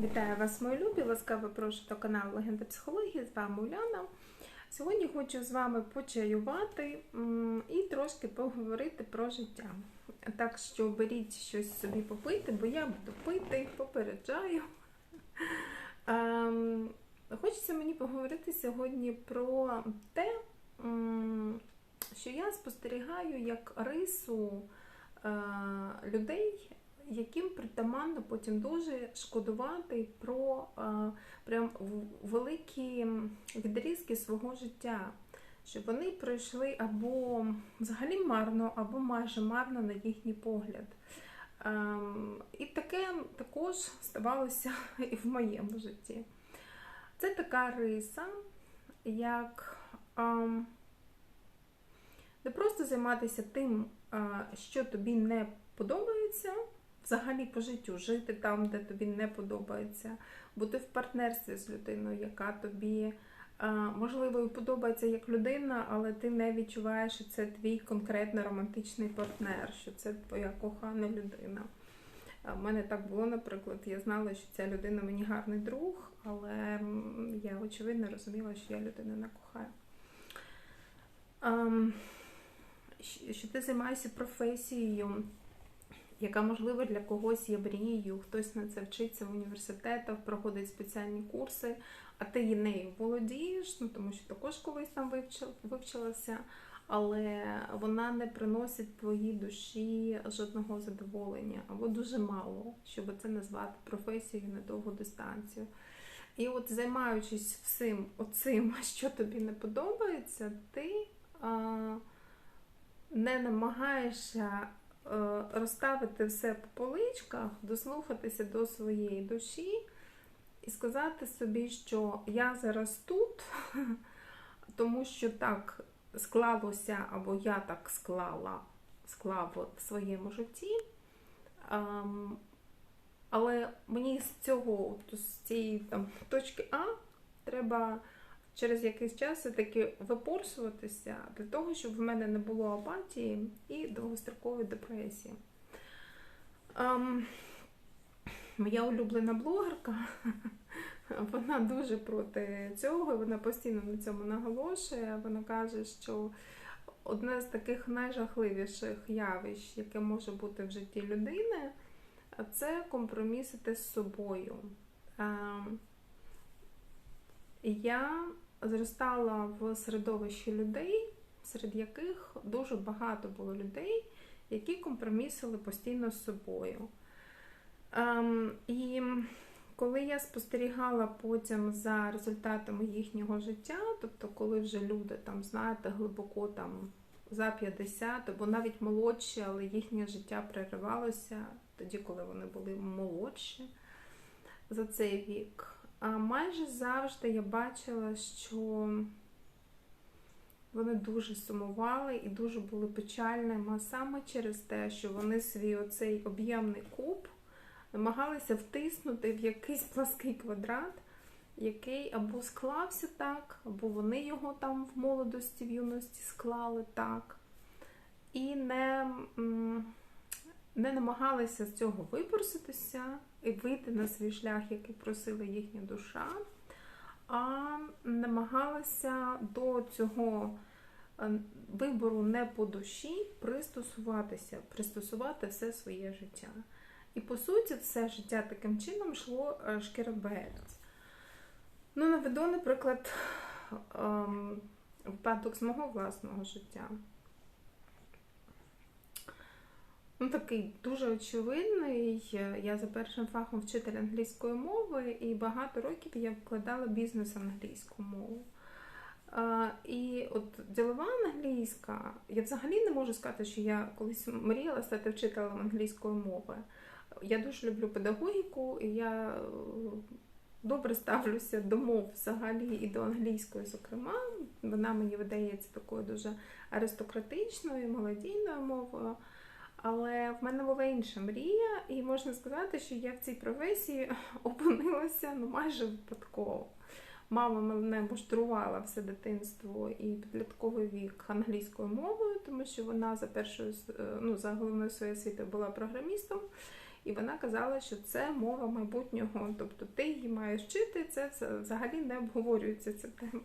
Вітаю вас, мої любі! Ласкаво прошу до каналу Легенда психології. З вами Уляна. Сьогодні хочу з вами почаювати і трошки поговорити про життя. Так що беріть щось собі попити, бо я буду пити, попереджаю. Ем, Хочеться мені поговорити сьогодні про те, що я спостерігаю як рису е, людей, яким притаманно потім дуже шкодувати про е, прям великі відрізки свого життя, що вони пройшли або взагалі марно, або майже марно на їхній погляд. Ем, І таке також ставалося і в моєму житті. Це така риса, як ем, не просто займатися тим, е, що тобі не подобається, взагалі по життю, жити там, де тобі не подобається, бути в партнерстві з людиною, яка тобі, е, можливо, і подобається як людина, але ти не відчуваєш, що це твій конкретно романтичний партнер, що це твоя кохана людина. А В мене так було, наприклад, я знала, що ця людина мені гарний друг, але я очевидно розуміла, що я людину не кохаю. Ем, Що ти займаєшся професією, яка, можливо, для когось є мрією, хтось на це вчиться в університетах, проходить спеціальні курси, а ти нею володієш, ну тому що також колись там вивчила, вивчилася, але вона не приносить твоїй душі жодного задоволення, або дуже мало, щоб це назвати професією на довгу дистанцію. І от займаючись всім оцим, що тобі не подобається, ти а, не намагаєшся розставити все по поличках, дослухатися до своєї душі і сказати собі, що я зараз тут, тому що так склалося, або я так склала, склав в своєму житті. Ем, але мені з цього, з цієї там, точки А треба через якийсь час все-таки випорсуватися для того, щоб в мене не було апатії і довгострокової депресії. Ем, моя улюблена блогерка, вона дуже проти цього, вона постійно на цьому наголошує. Вона каже, що одне з таких найжахливіших явищ, яке може бути в житті людини, це компромісити з собою. Ем, Я зростала в середовищі людей, серед яких дуже багато було людей, які компромісили постійно з собою. Ем, І коли я спостерігала потім за результатами їхнього життя, тобто, коли вже люди там, знаєте, глибоко там за 50, або навіть молодші, але їхнє життя переривалося тоді, коли вони були молодші за цей вік. А майже завжди я бачила, що вони дуже сумували і дуже були печальними саме через те, що вони свій оцей об'ємний куб намагалися втиснути в якийсь плаский квадрат, який або склався так, або вони його там в молодості, в юності склали так. І не, не намагалися з цього випроситися і вийти на свій шлях, який просила їхня душа, а намагалися до цього е, вибору не по душі пристосуватися, пристосувати все своє життя. І по суті, все життя таким чином йшло е, шкереберть. Ну, наведу, наприклад, ем, випадок з мого власного життя. Ну, такий дуже очевидний. Я за першим фахом вчитель англійської мови, і багато років я вкладала бізнес англійську мову. А, і от ділова англійська, я взагалі не можу сказати, що я колись мріяла стати вчителем англійської мови. Я дуже люблю педагогіку, і я е, добре ставлюся до мов взагалі і до англійської, зокрема. Вона мені видається такою дуже аристократичною, молодійною мовою. Але в мене була інша мрія, і можна сказати, що я в цій професії опинилася ну, майже випадково. Мама мене муштрувала все дитинство і підлітковий вік англійською мовою, тому що вона за першою, е, ну, за головною своєю освітою була програмістом. і вона казала, що це мова майбутнього. Тобто ти її маєш вчити, це взагалі не обговорюється ця тема.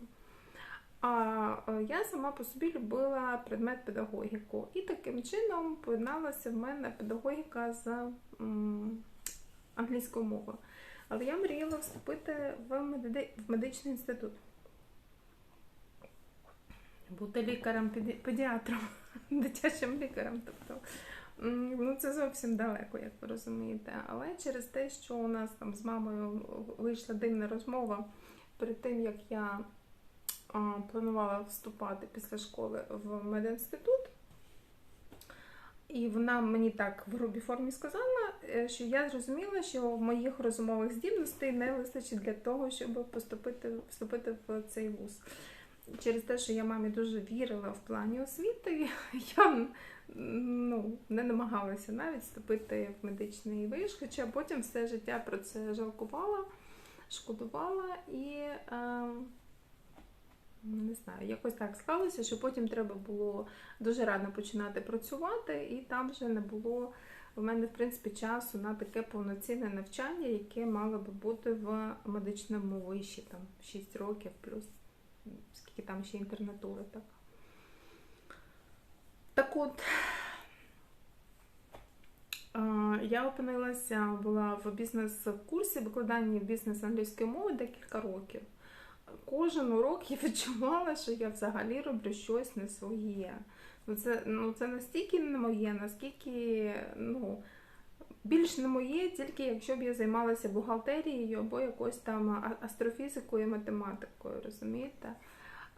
А е, я сама по собі любила предмет педагогіку. І таким чином поєдналася в мене педагогіка з англійською мовою. Але я мріяла вступити в медичний інститут. Бути лікарем-педіатром, дитячим лікарем. Тобто, ну це зовсім далеко, як ви розумієте. Але через те, що у нас там з мамою вийшла дивна розмова перед тим, як я планувала вступати після школи в медінститут. І вона мені так в грубій формі сказала, е, що я зрозуміла, що моїх розумових здібностей не вистачить для того, щоб поступити, вступити в цей вуз. Через те, що я мамі дуже вірила в плані освіти, я ну, не намагалася навіть вступити в медичний виш, хоча потім все життя про це жалкувала, шкодувала і. Е, не знаю, якось так склалося, що потім треба було дуже рано починати працювати, і там вже не було в мене, в принципі, часу на таке повноцінне навчання, яке мало би бути в медичному виші, там 6 років, плюс скільки там ще інтернатури. Так, так от. Я опинилася була в бізнес-курсі викладання бізнес англійської мови декілька років кожен урок я відчувала, що я взагалі роблю щось не своє. Ну Це ну, це настільки не моє, наскільки ну, більш не моє, тільки якщо б я займалася бухгалтерією або якось там астрофізикою, математикою, розумієте?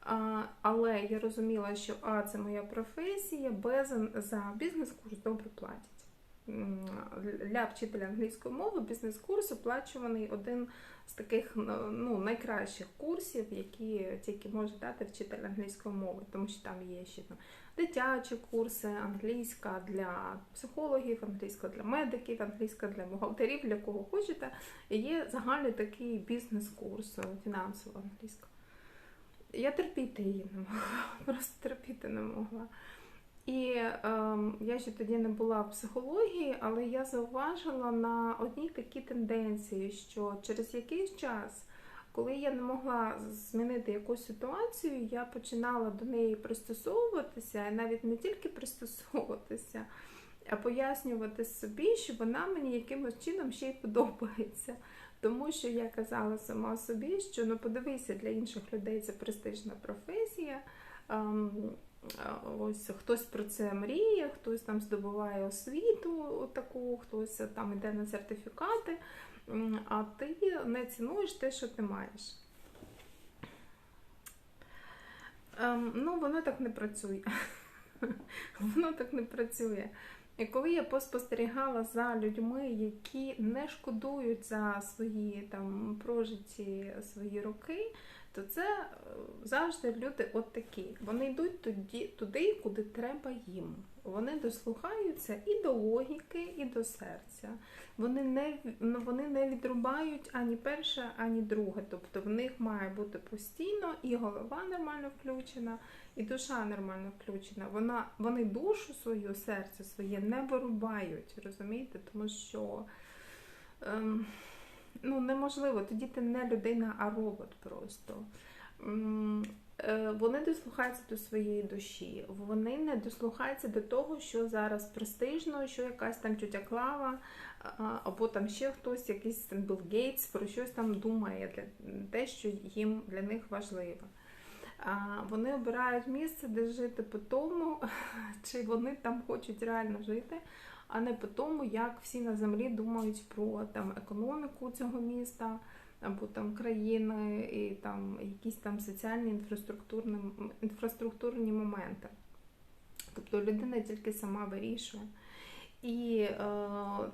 А, Але я розуміла, що А, це моя професія, Б, за бізнес-курс добре платять. Для вчителя англійської мови бізнес-курс оплачуваний один з таких ну, найкращих курсів, які тільки може дати вчитель англійської мови, тому що там є ще там, дитячі курси, англійська для психологів, англійська для медиків, англійська для бухгалтерів, для кого хочете. І є загальний такий бізнес-курс, фінансова англійська. Я терпіти її не могла, просто терпіти не могла. І е, я ще тоді не була в психології, але я зауважила на одній такій тенденції, що через якийсь час, коли я не могла змінити якусь ситуацію, я починала до неї пристосовуватися, і навіть не тільки пристосовуватися, а пояснювати собі, що вона мені якимось чином ще й подобається. Тому що я казала сама собі, що ну подивися, для інших людей це престижна професія. Ось хтось про це мріє, хтось там здобуває освіту, таку, хтось там йде на сертифікати, а ти не цінуєш те, що ти маєш. Ем, ну, воно так не працює. Воно так не працює. І коли я поспостерігала за людьми, які не шкодують за свої там прожиті свої роки, то це е, завжди люди от такі. Вони йдуть туди, туди, куди треба їм. Вони дослухаються і до логіки, і до серця. Вони не ну, вони не відрубають ані перше, ані друге. Тобто в них має бути постійно і голова нормально включена, і душа нормально включена. Вона, Вони душу свою, серце своє не вирубають, розумієте? Тому що. Ем, ну, неможливо, тоді ти не людина, а робот просто. Е, вони дослухаються до своєї душі, вони не дослухаються до того, що зараз престижно, що якась там тютя Клава, або там ще хтось, якийсь там Білл Гейтс, про щось там думає, для те, що їм для них важливо. Вони обирають місце, де жити по тому, чи вони там хочуть реально жити, а не по тому, як всі на землі думають про там економіку цього міста або там країни і там якісь там соціальні інфраструктурні, інфраструктурні моменти. Тобто людина тільки сама вирішує. І е,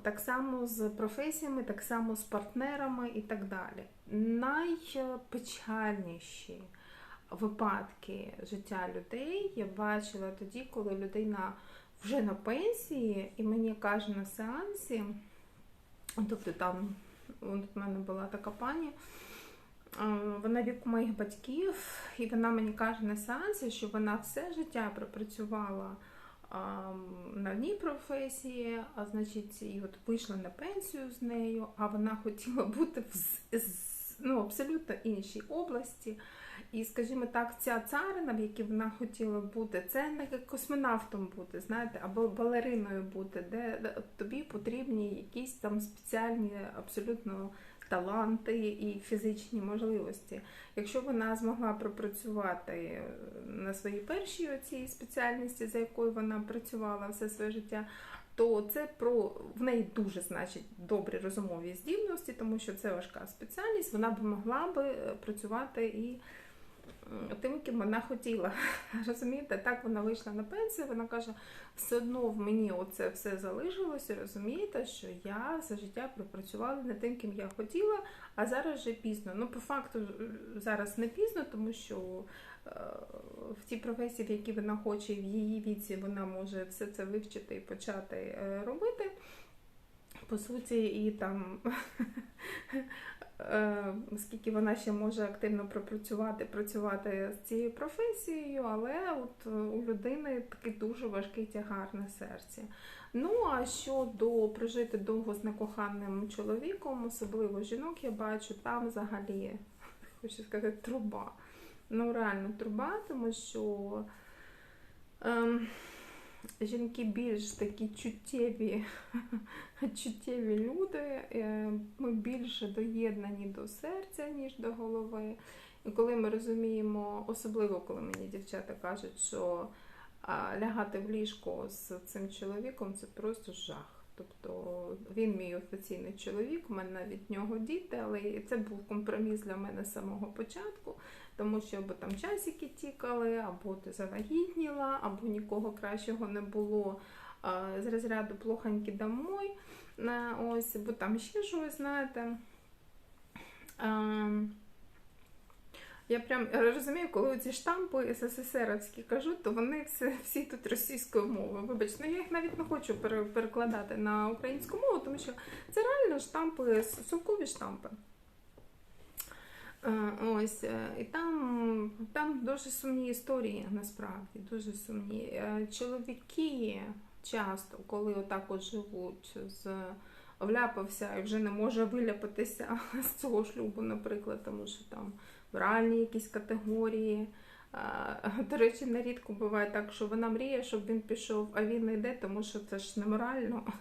так само з професіями, так само з партнерами і так далі. Найпечальніші випадки життя людей я бачила тоді, коли людина вже на пенсії, і мені каже на сеансі, тобто там от в мене була така пані, вона віку моїх батьків, і вона мені каже на сеансі, що вона все життя пропрацювала на одній професії, а значить, і от вийшла на пенсію з нею, а вона хотіла бути в ну, абсолютно іншій області. І, скажімо так, ця царина, в якій вона хотіла бути, це не космонавтом бути, знаєте, або балериною бути, де тобі потрібні якісь там спеціальні абсолютно таланти і фізичні можливості. Якщо вона змогла пропрацювати е, на своїй першій оцій спеціальності, за якою вона працювала все своє життя, то це про в неї дуже значить добрі розумові здібності, тому що це важка спеціальність, вона б могла би е, працювати і тим, ким вона хотіла. Розумієте, так вона вийшла на пенсію, вона каже, все одно в мені оце все залишилося, розумієте, що я все життя пропрацювала не тим, ким я хотіла, а зараз вже пізно. Ну, по факту, е, зараз не пізно, тому що е, в тій професії, в якій вона хоче, в її віці вона може все це вивчити і почати е, робити. По суті, і там, е, скільки вона ще може активно пропрацювати, працювати з цією професією, але от е, у людини такий дуже важкий тягар на серці. Ну, а щодо прожити довго з некоханим чоловіком, особливо жінок, я бачу, там взагалі, хочу сказати, труба. Ну, реально труба, тому що ем, жінки більш такі чуттєві, чуттєві люди, е, більше доєднані до серця, ніж до голови. І коли ми розуміємо, особливо коли мені дівчата кажуть, що лягати в ліжко з цим чоловіком це просто жах. Тобто він мій офіційний чоловік, у мене від нього діти, але це був компроміс для мене з самого початку, тому що або там часики тікали, або ти завагітніла, або нікого кращого не було з розряду плохоньки домой. Ось, бо там ще щось, знаєте. Я прям розумію, коли ці штампи СССРівські кажуть, то вони всі, всі тут російською мовою. Вибачте, ну я їх навіть не хочу перекладати на українську мову, тому що це реально штампи, совкові штампи. Е, Ось, е, і там, там дуже сумні історії, насправді, дуже сумні. Е, Чоловіки часто, коли отак от живуть з вляпався і вже не може виляпатися з цього шлюбу, наприклад, тому що там моральні якісь категорії. До речі, нерідко буває так, що вона мріє, щоб він пішов, а він не йде, тому що це ж неморально.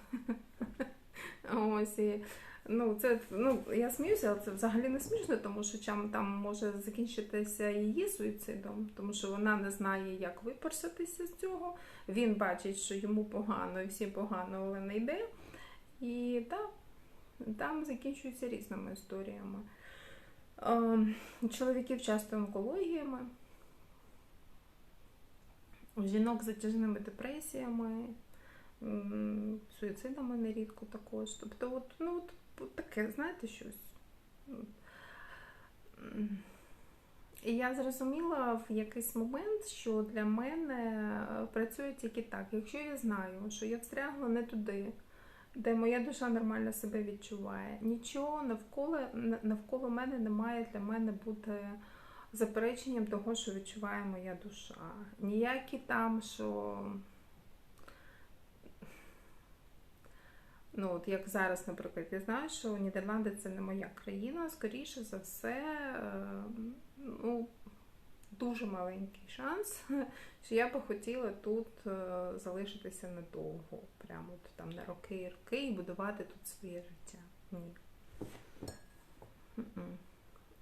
Ось і ну, це ну я сміюся, але це взагалі не смішно, тому що чам там може закінчитися її суїцидом, тому що вона не знає, як випорсатися з цього. Він бачить, що йому погано і всім погано, але не йде. І так, там закінчується різними історіями. Ем, Чоловіків часто онкологіями, жінок з затяжними депресіями, суїцидами нерідко також. Тобто, от, ну, от таке, знаєте, щось. І я зрозуміла в якийсь момент, що для мене е, працює тільки так. Якщо я знаю, що я встрягла не туди, де моя душа нормально себе відчуває. Нічого навколо навколо мене не має для мене бути запереченням того, що відчуває моя душа. Ніякі там, що. Ну, от як зараз, наприклад, я знаю, що Нідерланди це не моя країна, скоріше за все, е, ну, дуже маленький шанс, що я би хотіла тут е, залишитися надовго, прямо от там на роки і роки і будувати тут своє життя.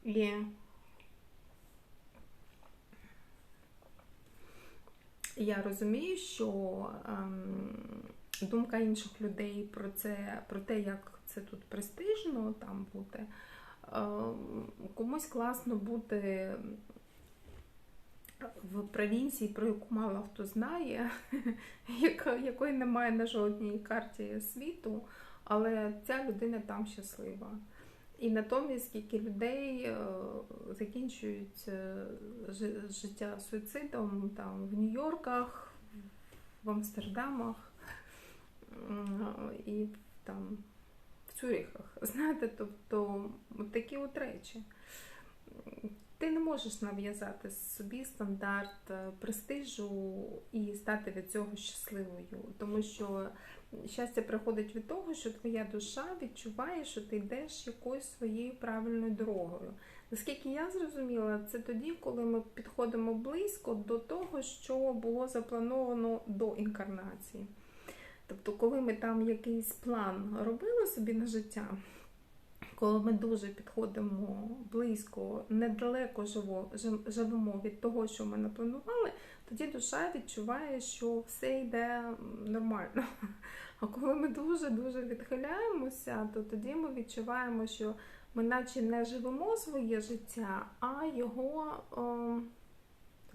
Ні. І я розумію, що ем, думка інших людей про це, про те, як це тут престижно там бути. Ем, комусь класно бути в провінції, про яку мало хто знає, якої немає на жодній карті світу, але ця людина там щаслива. І натомість скільки людей е, закінчують е, життя суїцидом там в Нью-Йорках, в Амстердамах і там в Цюріхах. Знаєте, тобто такі от речі. ти не можеш нав'язати собі стандарт е, престижу і стати від цього щасливою, тому що щастя приходить від того, що твоя душа відчуває, що ти йдеш якоюсь своєю правильною дорогою. Наскільки я зрозуміла, це тоді, коли ми підходимо близько до того, що було заплановано до інкарнації. Тобто, коли ми там якийсь план робили собі на життя, коли ми дуже підходимо близько, недалеко живо, живемо від того, що ми напланували, тоді душа відчуває, що все йде нормально. А коли ми дуже-дуже відхиляємося, то тоді ми відчуваємо, що ми наче не живемо своє життя, а його, о,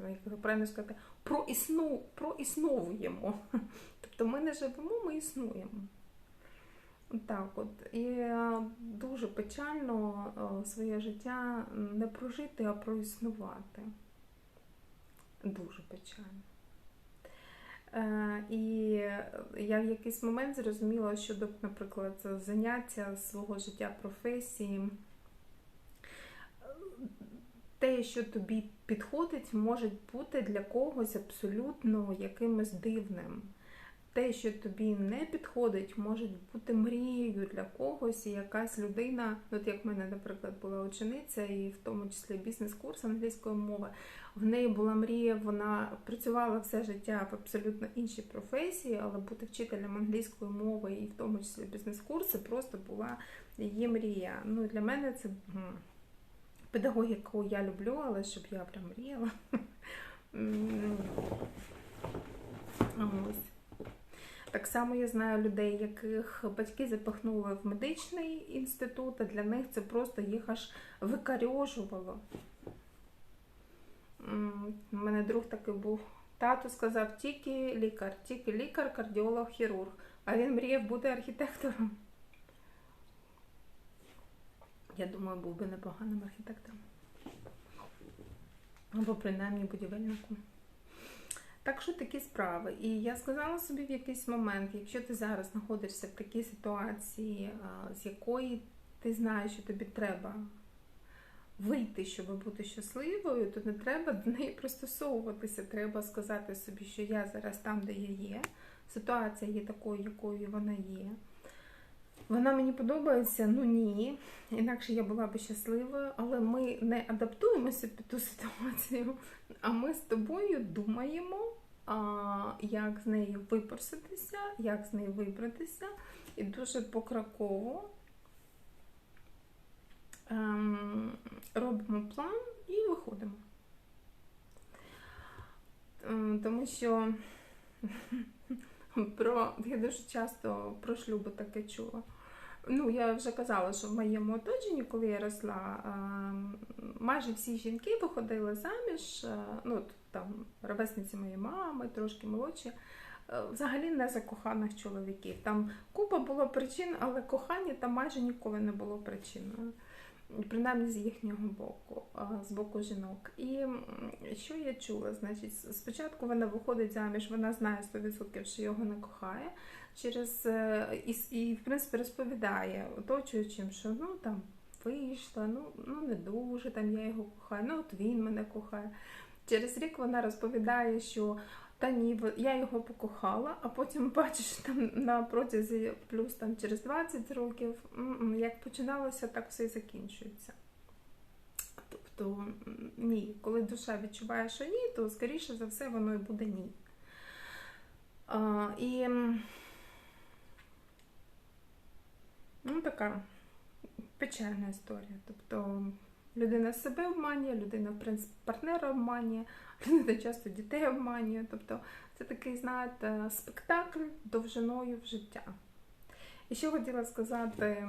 як правильно сказати, проісну, проісновуємо. Тобто ми не живемо, ми існуємо. Так от. І е, дуже печально е, своє життя не прожити, а проіснувати. Дуже печально. Е, І я в якийсь момент зрозуміла, що, наприклад, заняття свого життя професії, те, що тобі підходить, може бути для когось абсолютно якимось дивним. Те, що тобі не підходить, може бути мрією для когось, і якась людина, от як в мене, наприклад, була учениця, і в тому числі бізнес-курс англійської мови, в неї була мрія, вона працювала все життя в абсолютно іншій професії, але бути вчителем англійської мови і в тому числі бізнес-курси просто була її мрія. Ну, для мене це педагогіку я люблю, але щоб я прям мріяла. Так само я знаю людей, яких батьки запихнули в медичний інститут, а для них це просто їх аж викарьожувало. У мене друг такий був. Тато сказав тільки лікар, тільки лікар, кардіолог, хірург. А він мріяв бути архітектором. Я думаю, був би непоганим архітектором. Або принаймні будівельником. Так що такі справи. І я сказала собі в якийсь момент, якщо ти зараз знаходишся в такій ситуації, з якої ти знаєш, що тобі треба вийти, щоб бути щасливою, то не треба до неї пристосовуватися. Треба сказати собі, що я зараз там, де я є. Ситуація є такою, якою вона є. Вона мені подобається, ну ні. Інакше я була би щасливою, але ми не адаптуємося під ту ситуацію, а ми з тобою думаємо, а, як з нею випроситися, як з нею вибратися, і дуже покроково ем, робимо план і виходимо. Ем, Тому що про, я дуже часто про шлюби таке чула. Ну, я вже казала, що в моєму оточенні, коли я росла, майже всі жінки виходили заміж, ну, там ровесниці моєї мами, трошки молодші, е, взагалі не за коханих чоловіків. Там купа було причин, але кохання там майже ніколи не було причиною. Принаймні з їхнього боку, з боку жінок. І що я чула? Значить, спочатку вона виходить заміж, вона знає 100%, що його не кохає. Через е, і, і в принципі розповідає оточуючим, що ну там вийшла, ну, ну не дуже там я його кохаю, ну от він мене кохає. Через рік вона розповідає, що та ні, я його покохала, а потім бачиш там на протязі плюс там через 20 років, як починалося, так все і закінчується. Тобто ні, коли душа відчуває, що ні, то скоріше за все воно і буде ні. А, і ну, така печальна історія. Тобто людина себе обманює, людина, в принципі, партнера обманює, людина часто дітей обманює. Тобто це такий, знаєте, спектакль довжиною в життя. І ще хотіла сказати,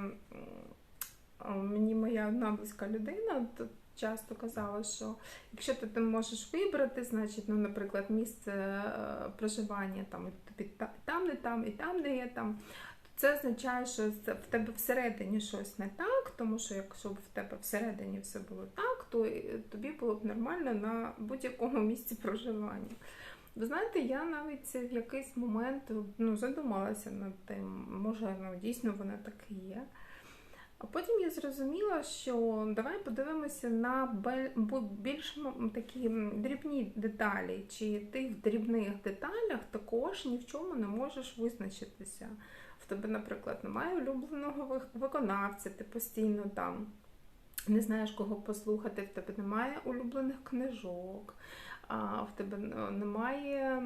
мені моя одна близька людина часто казала, що якщо ти, ти можеш вибрати, значить, ну, наприклад, місце е, проживання там, тобі там, не там, і там, не є там. Це означає, що в тебе всередині щось не так, тому що якщо б в тебе всередині все було так, то тобі було б нормально на будь-якому місці проживання. Ви знаєте, я навіть в якийсь момент ну, задумалася над тим, може, ну, дійсно воно так і є. А потім я зрозуміла, що давай подивимося на більш такі дрібні деталі, чи ти в дрібних деталях також ні в чому не можеш визначитися. В тебе, наприклад, немає улюбленого виконавця, ти постійно там не знаєш, кого послухати, в тебе немає улюблених книжок, в тебе е, немає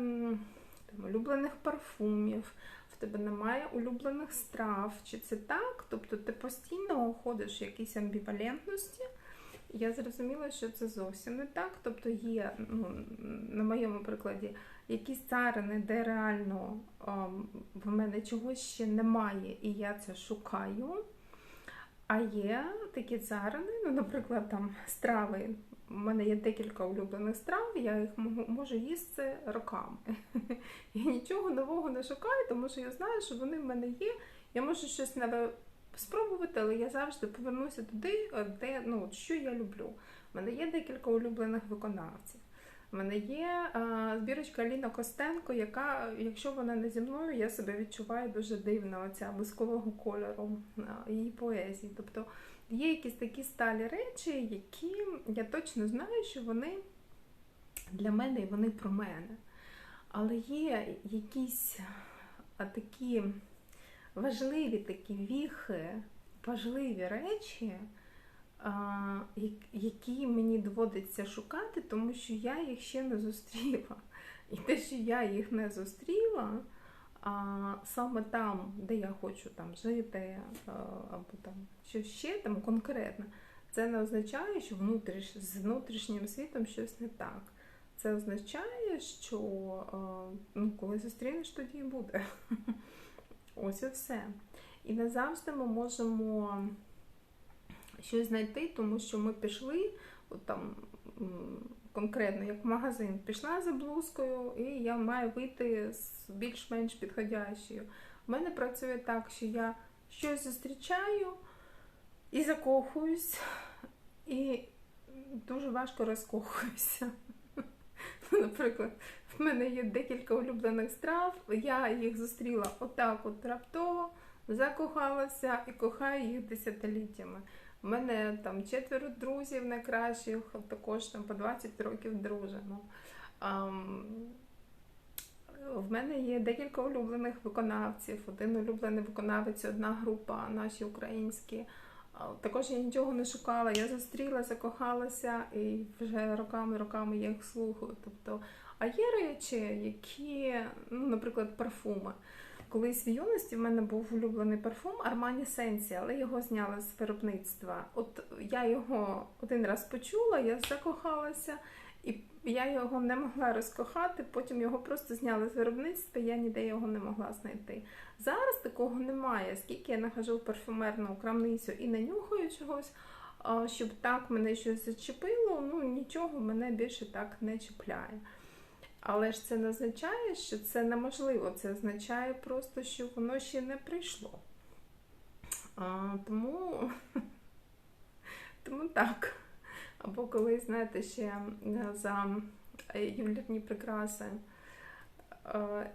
там, улюблених парфумів, в тебе немає улюблених страв. Чи це так? Тобто ти постійно ходиш в якійсь амбівалентності. Я зрозуміла, що це зовсім не так. Тобто є, ну, на моєму прикладі, якісь царини, де реально в мене чогось ще немає, і я це шукаю. А є такі царини, ну, наприклад, там страви. У мене є декілька улюблених страв, я їх можу їсти роками. Я нічого нового не шукаю, тому що я знаю, що вони в мене є. Я можу щось нове спробувати, але я завжди повернуся туди, де ну, що я люблю. У мене є декілька улюблених виконавців. У мене є а, збірочка Аліна Костенко, яка, якщо вона не зі мною, я себе відчуваю дуже дивно, оця блискового кольору а, її поезії. Тобто є якісь такі сталі речі, які я точно знаю, що вони для мене і вони про мене. Але є якісь а, такі важливі такі віхи, важливі речі, які мені доводиться шукати, тому що я їх ще не зустріла. І те, що я їх не зустріла, а саме там, де я хочу там жити, або там що ще там конкретно, це не означає, що внутріш, з внутрішнім світом щось не так. Це означає, що ну, коли зустрінеш, тоді і буде. Ось і все. І не завжди ми можемо щось знайти, тому що ми пішли, от там конкретно як в магазин, пішла за блузкою, і я маю вийти з більш-менш підходящою. У мене працює так, що я щось зустрічаю і закохуюсь, і дуже важко розкохуюся. Наприклад, в мене є декілька улюблених страв, я їх зустріла отак от раптово, закохалася і кохаю їх десятиліттями. У мене там четверо друзів найкращих, також там по 20 років дружимо. В мене є декілька улюблених виконавців. Один улюблений виконавець, одна група, наші українські. Також я нічого не шукала. Я зустріла, закохалася і вже роками-роками я їх слухаю. Тобто, а є речі, які, ну, наприклад, парфуми. Колись в юності в мене був улюблений парфум Armani Sensi, але його зняли з виробництва. От я його один раз почула, я закохалася, і я його не могла розкохати, потім його просто зняли з виробництва, я ніде його не могла знайти. Зараз такого немає, скільки я нахожу в парфумерну крамницю і не нюхаю чогось, щоб так мене щось зачепило, ну нічого мене більше так не чіпляє. Але ж це не означає, що це неможливо. Це означає просто, що воно ще не прийшло. А, тому, тому так. Або коли, знаєте, ще е, за ювелірні прикраси. е,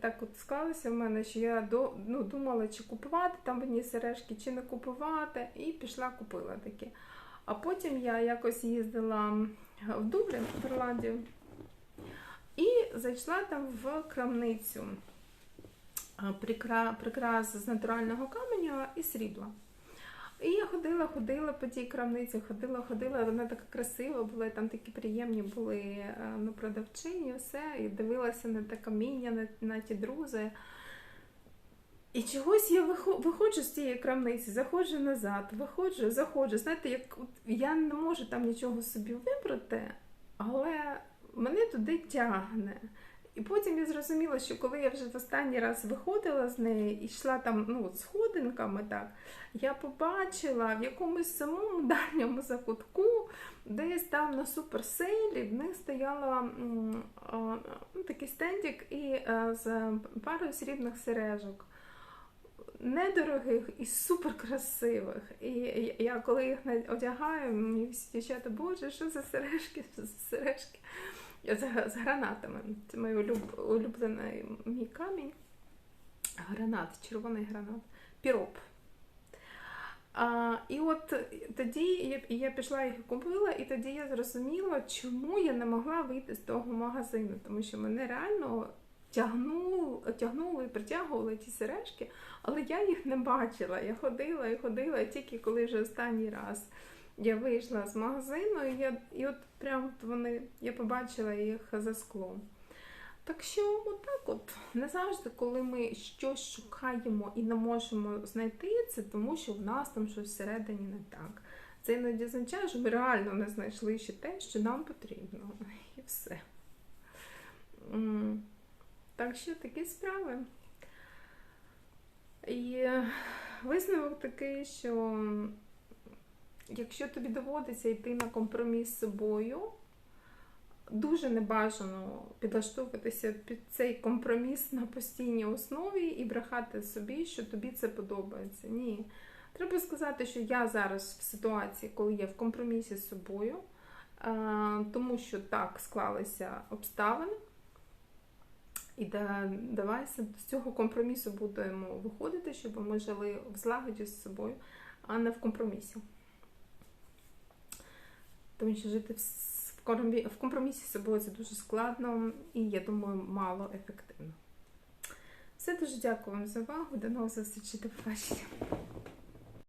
Так от склалося в мене, що я ну, думала, чи купувати там мені сережки, чи не купувати, і пішла купила такі. А потім я якось їздила в Дублін, в Ірландію, і зайшла там в крамницю прикрас з натурального каменю і срібла. І я ходила, ходила по тій крамниці, ходила, ходила, вона така красива була, там такі приємні були е, ну, продавчині, все, і дивилася на те каміння, на, на ті друзи. І чогось я виходжу з цієї крамниці, заходжу назад, виходжу, заходжу. Знаєте, як я не можу там нічого собі вибрати, але мене туди тягне. І потім я зрозуміла, що коли я вже в останній раз виходила з неї і йшла там ну, сходинками, так, я побачила в якомусь самому дальньому закутку, десь там на суперсейлі, в них стояла ну, такий стендик і е, з парою срібних сережок. Недорогих і суперкрасивих. І я коли їх одягаю, мені всі дівчата, боже, що за сережки, що за сережки з, з гранатами. Це мій улюб, улюблений мій камінь. Гранат, червоний гранат. Піроп. А, і от тоді я, я пішла їх купила, і тоді я зрозуміла, чому я не могла вийти з того магазину, тому що мене реально тягнули, тягнули і притягували ті сережки, але я їх не бачила. Я ходила і ходила, тільки коли вже останній раз я вийшла з магазину, і, я, і от прям вони, я побачила їх за склом. Так що, отак от, не завжди, коли ми щось шукаємо і не можемо знайти це, тому що в нас там щось всередині не так. Це іноді означає, що ми реально не знайшли ще те, що нам потрібно. І все. Так що такі справи. І висновок такий, що якщо тобі доводиться йти на компроміс з собою, дуже небажано підлаштовуватися під цей компроміс на постійній основі і брехати собі, що тобі це подобається. Ні. Треба сказати, що я зараз в ситуації, коли я в компромісі з собою, е, тому що так склалися обставини. І да, давай з цього компромісу будемо виходити, щоб ми жили в злагоді з собою, а не в компромісі. Тому що жити в компромісі з собою це дуже складно і, я думаю, мало ефективно. Все дуже дякую вам за увагу. До нових зустрічей. До побачення.